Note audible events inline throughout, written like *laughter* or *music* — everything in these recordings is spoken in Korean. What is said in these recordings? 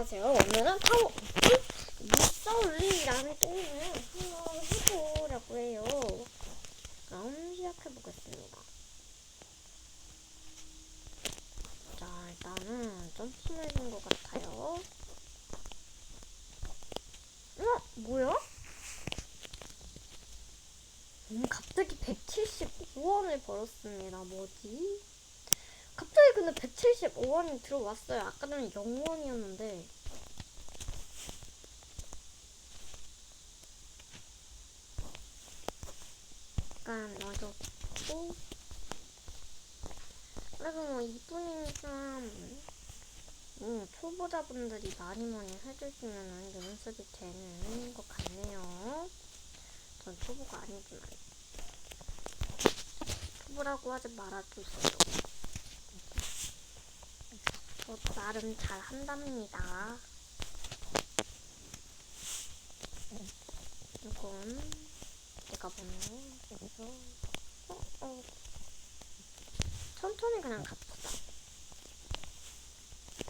안녕하세요. 오늘은 타워 무서울리라는 게임을 한번 해보려고 해요. 그럼 시작해보겠습니다. 자, 일단은 좀 심해진 것 같아요. 어? 뭐야? 음, 갑자기 175원을 벌었습니다. 뭐지? 갑자기 근데 175원이 들어왔어요. 아까는 0원이었는데. 약간 넣어줬고. 그래도 뭐 이분이니까, 음, 초보자분들이 많이 많이 해주시면 연습이 되는 것 같네요. 전 초보가 아니지만. 초보라고 하지 말아주세요. 저 나름 잘 한답니다. 이건 내가 보는 여기서 어, 어. 천천히 그냥 갑시다.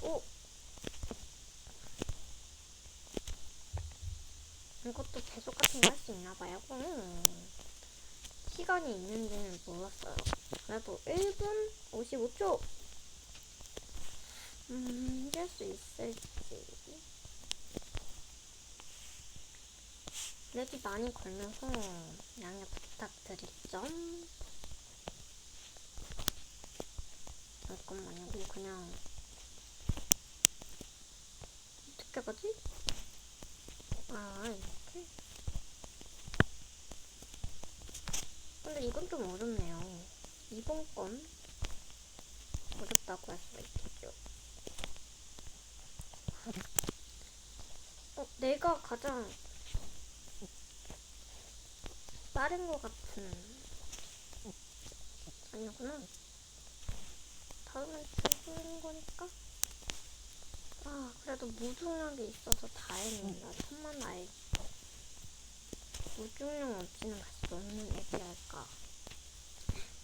오 이것도 배속 같은 거 할 수 있나 봐요. 음. 시간이 있는지는 몰랐어요. 그래도 1분 55초. 음, 이길 수 있을지. 렉이 많이 걸려서 양해 부탁드리죠. 잠깐만요. 이거 그냥 어떻게 가지? 아, 이렇게? 근데 이건 좀 어렵네요. 이번 건 어렵다고 할 수가 있겠죠. 어, 내가 가장 빠른 것 같은 아니구나. 다음엔 죽는 거니까. 아, 그래도 무중력이 있어서 다행입니다. 천만 다행. 무중력 없이는 갈수 없는 애기랄까.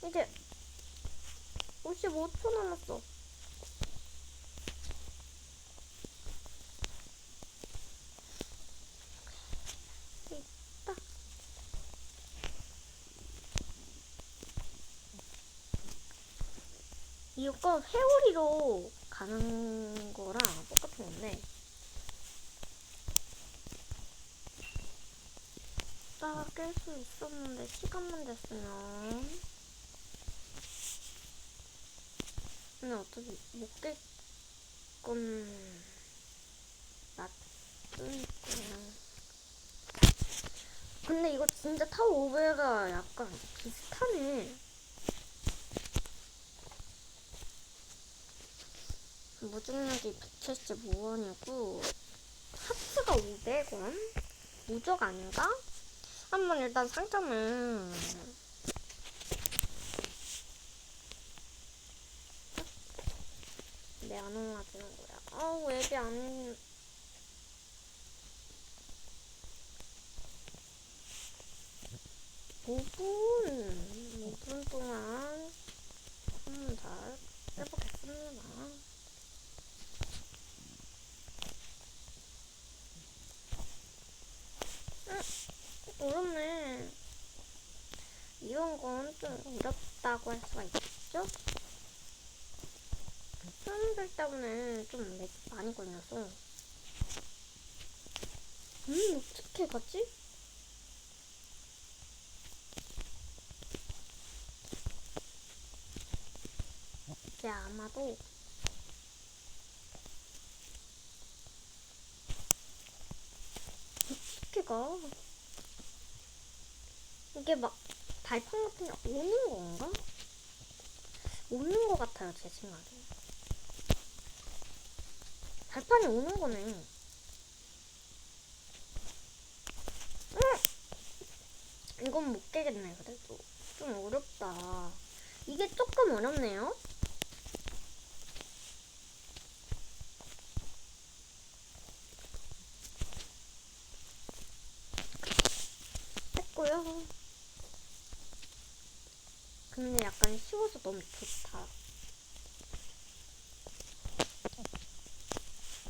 이제 55초 남았어. 있다. 이거 회오리로 가는 거랑 똑같은 건데. 따라 깰수 있었는데 시간만 됐으면. 근데 어차피 못깰건 놔두니까 근데 이거 진짜 타워 오베가 약간 비슷하네 무중력이 175원이고 하트가 500원? 무적 아닌가? 한번 일단 상점을 왜안 올라지는 거야? 아우 앱이 안 5분 5분 동안 한번 잘 해보겠습니다. 어렵네. 이런 건 좀 어렵다고 할 수가 있겠죠? 사람들 때문에 좀렉 많이 걸려서. 음, 어떻게 가지? 이제 아마도 어떻게 가? 이게 막 발판 같은 게 오는 건가? 오는 것 같아요, 제 생각에. 발판이 오는 거네. 응! 이건 못 깨겠네, 그래도. 좀 어렵다. 이게 조금 어렵네요. 근데 쉬워서 너무 좋다.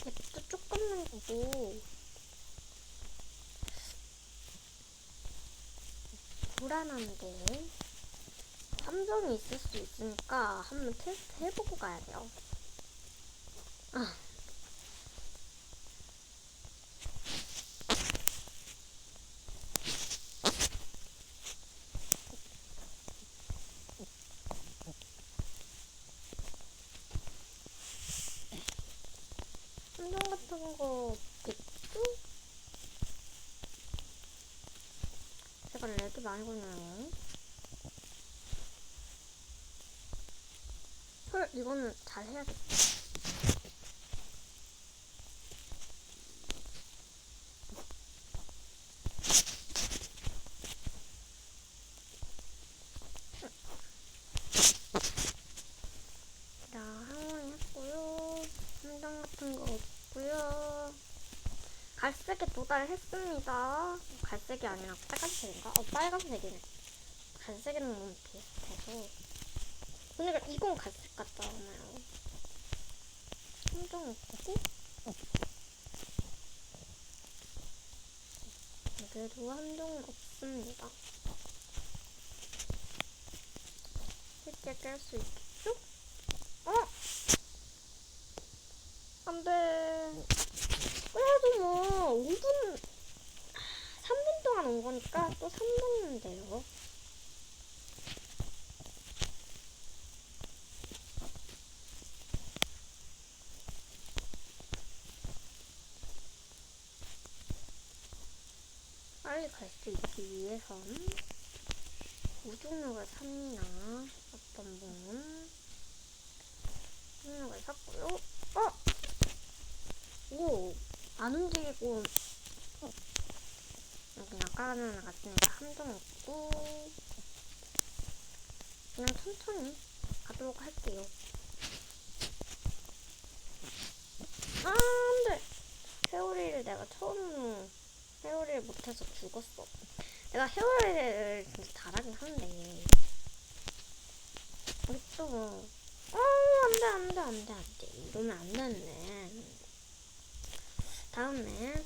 앱도 조금 삼성이고 불안한데 삼성이 있을 수 있으니까 한번 테스트 해보고 가야 돼요. 아. 삼성 같은 거 없겠죠? 제가 렉이 많이 걸려요. 헐, 이거는 잘 해야겠다. 자, 항원 했고요. 함정 같은 거 없고요. 갈색에 도달했습니다. 갈색이 아니라 빨간색인가? 어, 빨간색이네. 갈색이랑 너무 비슷해서. 근데 이건 갈색 같지 않아요? 함정 없고? 그래도 함정은 없습니다. 쉽게 깰 수 있겠죠? 어? 안 돼. 그래도 뭐, 5분, 3분 동안 온 거니까 또 3분이면 돼요. 빨리 갈 수 있기 위해선 우중력을 삽니다. 어떤 분은 우중력을 샀고요. 어! 오! 안 움직이고 어. 그냥 아까는 같으니까 함정 없고 그냥 천천히 가도록 할게요. 아, 안 돼! 회오리를 내가 처음으로 회오리를 못해서 죽었어. 내가 회오리를 진짜 잘하긴 한데. 우리 또, 뭐, 어, 안 돼, 안 돼, 안 돼, 안 돼. 이러면 안 되네. 다음에.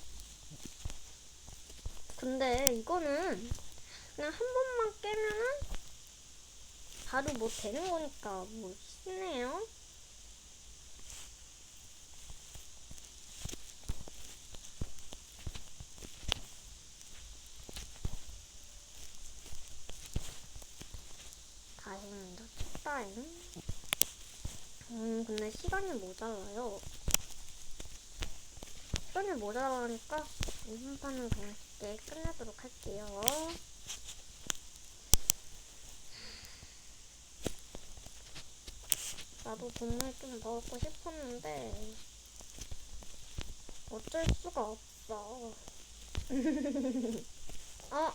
근데 이거는 그냥 한 번만 깨면은 바로 뭐 되는 거니까 뭐 쉽네요. 다행입니다. 첫다행. 음, 근데 시간이 모자라요. 시간이 모자라니까 이번 판은 그냥 쉽게 끝내도록 할게요. 나도 돈을 좀 먹고 싶었는데 어쩔 수가 없어. *laughs* 어?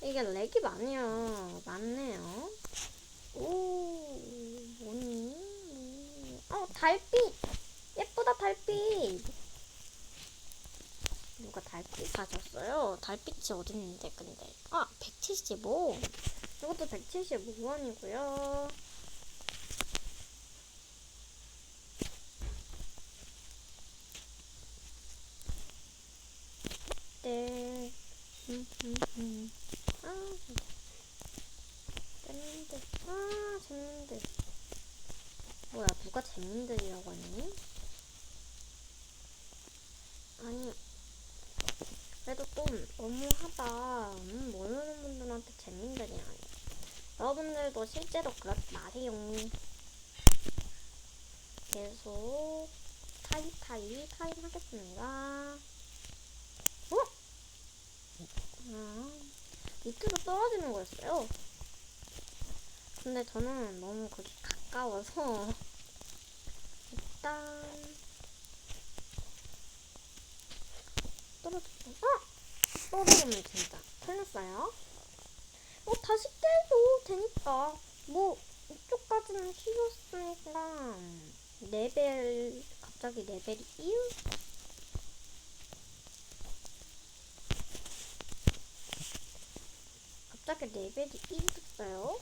이게 렉이 많이요. 많네요. 오, 뭐니? 어, 달빛! 예쁘다, 달빛! 누가 달빛 사줬어요? 달빛이 어딨는데, 근데. 아, 175. 이것도 175원이고요. 네. 음, 음, 음. 아. 재밌는데. 아, 재밌는데. 뭐야, 누가 재밌는데라고 하니? 아니, 그래도 좀 너무하다. 음, 모르는 분들한테 재밌는데라니. 여러분들도 실제로 그렇지 마세요. 계속 타임, 타임, 타임 하겠습니다. 어? 아, 밑으로 떨어지는 거였어요. 근데 저는 너무 거기 가까워서 *laughs* 일단 떨어졌고 어! 떨어지면 진짜 틀렸어요. 어 다시 깨도 되니까 뭐 이쪽까지는 쉬웠으니까 레벨 갑자기 레벨이 1? 갑자기 레벨이 1 됐어요.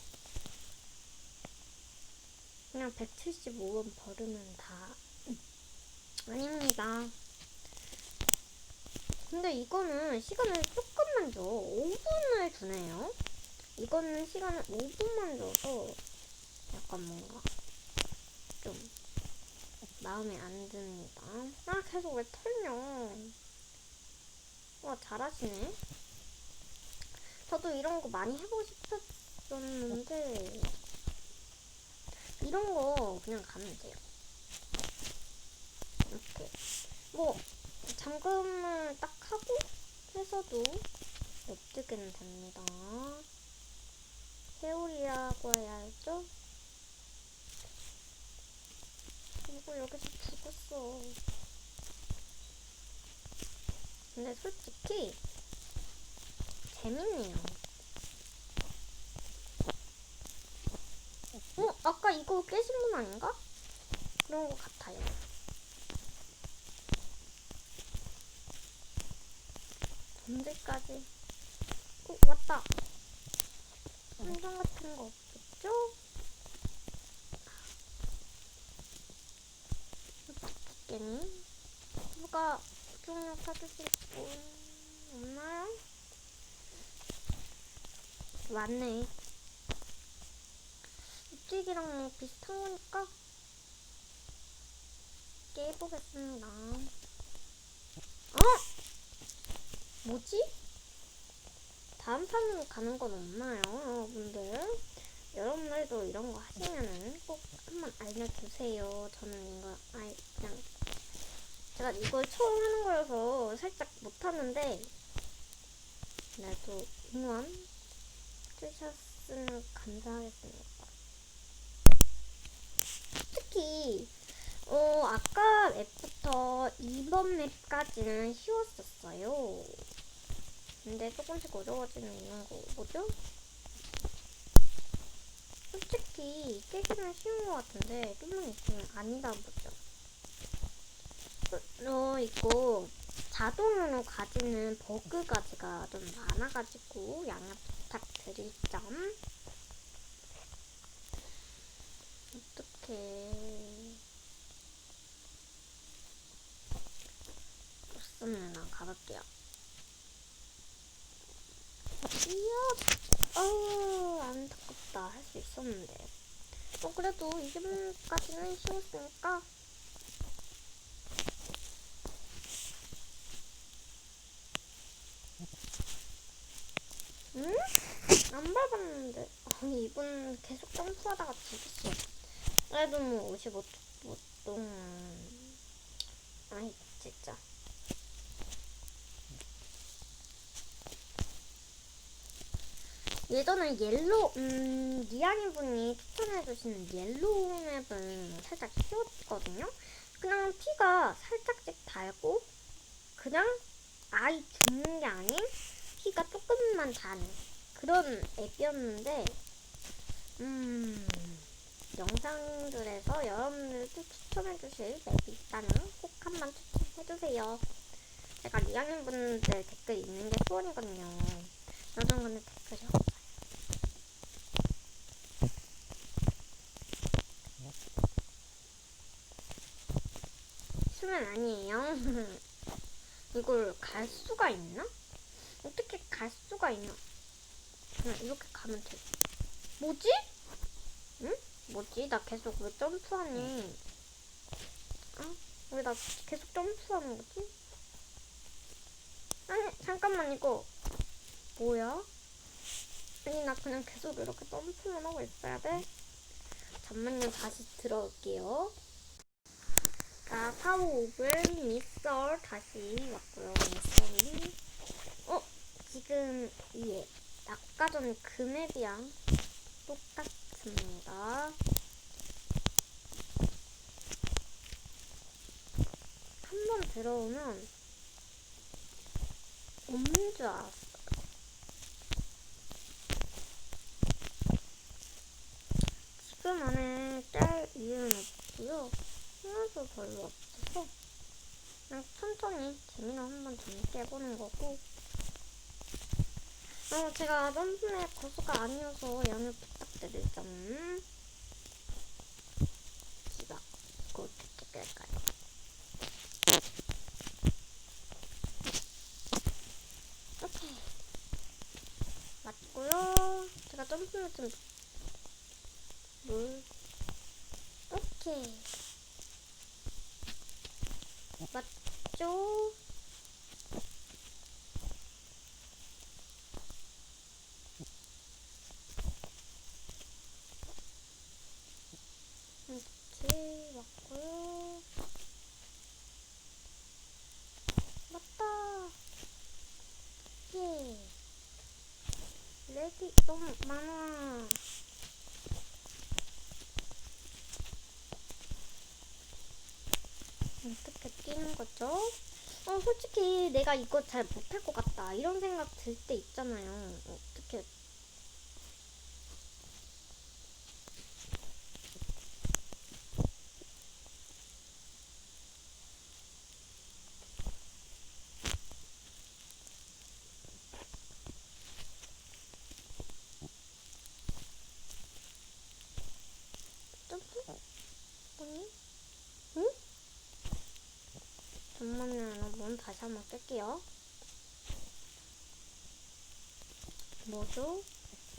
그냥 175원 버르면 다 아닙니다. 근데 이거는 시간을 조금만 줘. 5분을 주네요. 이거는 시간을 5분만 줘서 약간 뭔가 좀 마음에 안 듭니다. 아, 계속 왜 털려. 와, 잘하시네. 저도 이런 거 많이 해보고 싶었었는데, 이런 거 그냥 가면 돼요. 이렇게. 뭐, 잠금을 딱 하고 해서도 냅두게는 됩니다. 세월이라고 해야 할죠? 이거 여기서 죽었어. 근데 솔직히 재밌네요. 어? 아까 이거 깨신 분 아닌가? 그런 것 같아요. 언제까지? 어, 왔다. 한정 같은 거 없겠죠? 깨니? 누가 조명력 사주실 분 없나요? 맞네. 이쪽이랑 뭐 비슷한 거니까 깨보겠습니다. 어? 뭐지? 다음 판으로 가는 건 없나요, 여러분들? 여러분들도 이런 거 하시면은 꼭 한번 알려주세요. 저는 이거 아예 그냥 제가 이걸 처음 하는 거여서 살짝 못하는데 그래도 응원 해주셨으면 감사하겠습니다. 특히 어 아까 맵부터 2번 맵까지는 쉬웠었어요. 근데 조금씩 어려워지는 이유가 뭐죠? 솔직히 깨기는 쉬운 것 같은데 좀만 있으면 아니다 보죠. 어, 이거 자동으로 가지는 버그 가지가 좀 많아가지고 양해 부탁드릴 점. 어떻게 좋습니다. 가볼게요. 이야, 어우 안타깝다. 할 수 있었는데. 어 그래도 20분까지는 쉬웠으니까 응? 안 밟았는데. 아니, 이분 계속 점프하다가 죽었어. 그래도 뭐 55초 보통. 아이, 진짜. 예전에 옐로, 음, 니아니 분이 추천해주시는 옐로우 맵은 살짝 쉬웠거든요? 그냥 피가 살짝씩 달고, 그냥 아이 죽는 게 아닌 피가 조금만 단 그런 앱이었는데 음 영상들에서 여러분들도 추천해주실 앱이 있다면 꼭 한번 추천해주세요. 제가 리아님 분들 댓글 읽는 게 소원이거든요. 요즘 근데 댓글이 없어요. 수면 아니에요. *laughs* 이걸 갈 수가 있나? 어떻게 갈 수가 있나? 그냥 이렇게 가면 돼. 뭐지? 응? 뭐지? 나 계속 왜 점프하니? 어? 왜나 계속 점프하는 거지? 아니, 잠깐만, 이거. 뭐야? 아니, 나 그냥 계속 이렇게 점프만 하고 있어야 돼? 잠만요, 다시 들어올게요. 자, 파워오브 미썰 다시 왔고요, 미썰이. 어? 지금 예 아까 전 금앱이랑 똑같습니다. 한 번 들어오면 없는 줄 알았어요. 지금 안에 짤 이유는 없고요. 하나도 별로 없어서 그냥 천천히 재미나 한번 재밌게 해보는 거고 어, 제가 전번에 고수가 아니어서 양해 부탁드리자면 기가 그렇게 될까요? 오케이 맞고요 제가 점프는 좀 물. 오케이 렉이 너무 많아. 어떻게 뛰는 거죠? 어, 솔직히 내가 이거 잘 못할 것 같다. 이런 생각 들 때 있잖아요. 어떻게. 점프? 아니? 응? 잠만요, 여러분. 다시 한번 깰게요. 뭐죠?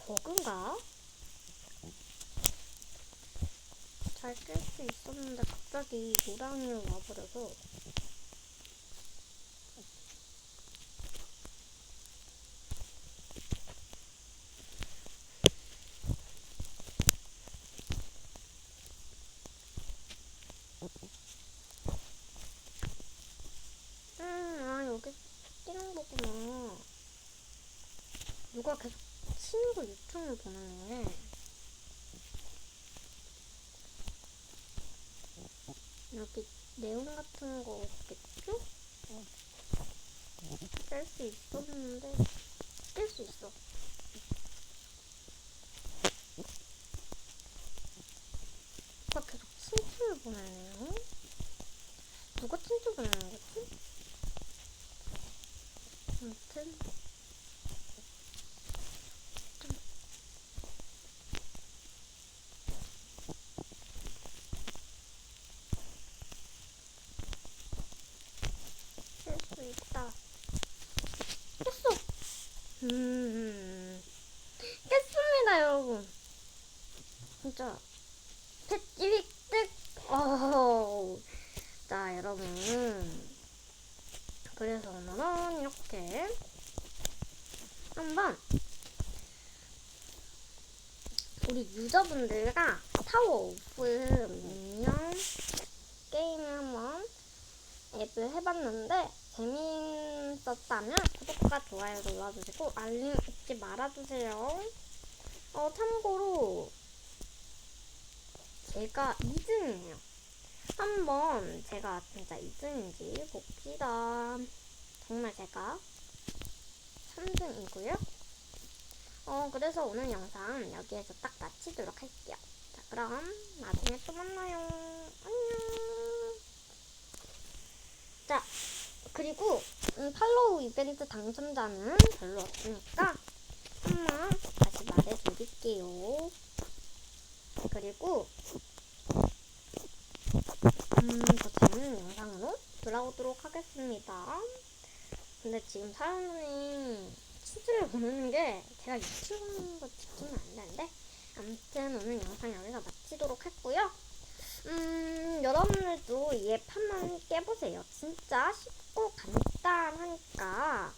버그인가? 잘 깰 수 있었는데 갑자기 노랑이로 와버려서 음, 아, 여기 뛰는 거구나. 누가 계속 거 유튜브 보는 거네. 여기 내용 같은 거 없겠죠? 깰수 있었는데, 깰수 있어. 누가 계속 친추를 보내네요. 누가 친추 보내는 거지? 아무튼 좀 할 수 있다. 깼어. 음, 깼습니다, 여러분. 진짜 패찌릭 뜩. 어. 자, 여러분. 그래서 오늘은 이렇게 한번 우리 유저분들과 타워 오프 미니언 게임을 한번 앱을 해봤는데 재밌었다면 구독과 좋아요 눌러주시고 알림 잊지 말아주세요. 어 참고로 제가 2등이에요. 한번 제가 진짜 2등인지 봅시다. 정말 제가 3등이고요. 어, 그래서 오늘 영상 여기에서 딱 마치도록 할게요. 자, 그럼 나중에 또 만나요. 안녕. 자, 그리고 음, 팔로우 이벤트 당첨자는 별로 없으니까 한번 다시 말해드릴게요. 그리고 음, 더 재밌는 영상으로 돌아오도록 하겠습니다. 근데 지금 사람들이 치즈를 보내는 게 제가 유튜브 하는 거 지키면 안 되는데 아무튼 오늘 영상 여기서 마치도록 했고요. 음, 여러분들도 예판만 깨보세요. 진짜 쉽고 간단하니까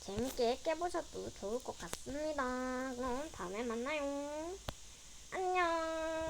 재밌게 깨보셔도 좋을 것 같습니다. 그럼 다음에 만나요. 안녕.